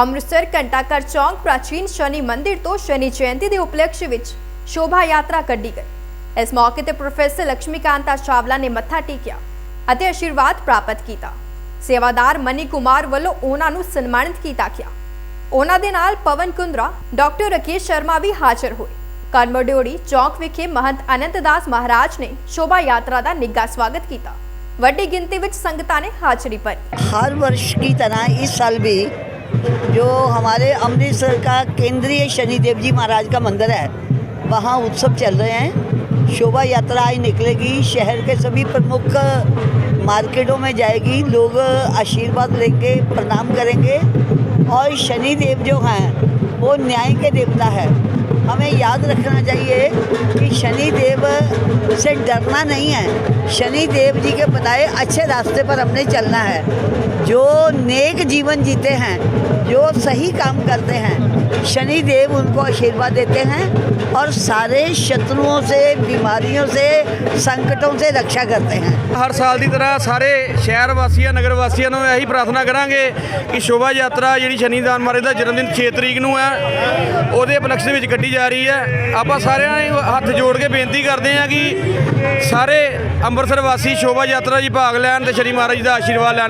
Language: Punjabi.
ਅੰਮ੍ਰਿਤਸਰ ਘੰਟਾਘਰ ਚੌਂਕ ਪ੍ਰਾਚੀਨ ਸ਼ਨੀ ਮੰਦਿਰ ਤੋਂ ਸ਼ਨੀ ਜਯੰਤੀ ਦੇ ਉਪਲਕਸ਼ ਵਿੱਚ ਸ਼ੋਭਾ ਯਾਤਰਾ ਕੱਢੀ ਗਈ। ਇਸ ਮੌਕੇ ਤੇ ਪ੍ਰੋਫੈਸਰ ਲక్ష్ਮੀਕਾਂਤਾ ਚਾਵਲਾ ਨੇ ਮੱਥਾ ਟੇਕਿਆ ਅਤੇ ਆਸ਼ੀਰਵਾਦ ਪ੍ਰਾਪਤ ਕੀਤਾ। ਸੇਵਾਦਾਰ ਮਨੀ ਕੁਮਾਰ ਵੱਲੋਂ ਉਹਨਾਂ ਨੂੰ ਸਨਮਾਨਿਤ ਕੀਤਾ ਗਿਆ। ਉਹਨਾਂ ਦੇ ਨਾਲ ਪਵਨ ਕੁੰਦਰਾ, ਡਾਕਟਰ ਰਕੇਸ਼ ਸ਼ਰਮਾ ਵੀ ਹਾਜ਼ਰ ਹੋਏ। ਕਨਮਡਿਓੜੀ ਚੌਕ ਵਿਖੇ ਮਹੰਤ ਅਨੰਤ ਦਾਸ ਮਹਾਰਾਜ ਨੇ ਸ਼ੋਭਾ ਯਾਤਰਾ ਦਾ ਨਿੱਘਾ ਸਵਾਗਤ ਕੀਤਾ। ਵੱਡੀ ਗਿਣਤੀ ਵਿੱਚ ਸੰਗਤਾਂ ਨੇ ਹਾਜ਼ਰੀ ਭਰੀ। ਹਰ ਵਰਸ਼ की तरह इस साल भी जो हमारे अमृतसर का केंद्रीय शनिदेव जी महाराज का मंदिर है, वहाँ उत्सव चल रहे हैं। शोभा यात्रा आज निकलेगी, शहर के सभी प्रमुख मार्केटों में जाएगी, लोग आशीर्वाद लेंगे, प्रणाम करेंगे। और शनिदेव जो हैं, वो न्याय के देवता है। हमें याद रखना चाहिए कि शनि देव से डरना नहीं है शनि देव जी के बताए अच्छे रास्ते पर हमने चलना है जो नेक जीवन जीते हैं जो सही काम करते हैं शनि देव उनको आशीर्वाद देते हैं और सारे शत्रुओं से बीमारियों से संकटों से रक्षा करते हैं ਹਰ ਸਾਲ ਦੀ ਤਰ੍ਹਾਂ ਸਾਰੇ ਸ਼ਹਿਰ ਵਾਸੀਆਂ ਨਗਰ ਵਾਸੀਆਂ ਨੂੰ ਇਹੀ ਪ੍ਰਾਰਥਨਾ ਕਰਾਂਗੇ ਕਿ ਸ਼ੋਭਾ ਯਾਤਰਾ ਜਿਹੜੀ ਸ਼ਨੀਦਾਨ ਮਹਾਰਾਜ ਦਾ ਜਨਮ ਦਿਨ 6 ਤਰੀਕ ਨੂੰ ਹੈ ਉਹਦੇ ਉਪਲਕਸ਼ ਦੇ ਵਿੱਚ ਕੱਢੀ ਜਾ ਰਹੀ ਹੈ। ਆਪਾਂ ਸਾਰਿਆਂ ਨੇ ਹੱਥ ਜੋੜ ਕੇ ਬੇਨਤੀ ਕਰਦੇ ਹਾਂ ਕਿ ਸਾਰੇ ਅੰਮ੍ਰਿਤਸਰ ਵਾਸੀ ਸ਼ੋਭਾ ਯਾਤਰਾ 'ਚ ਭਾਗ ਲੈਣ ਤੇ ਸ਼੍ਰੀ ਮਹਾਰਾਜ ਦਾ ਆਸ਼ੀਰਵਾਦ ਲੈਣ।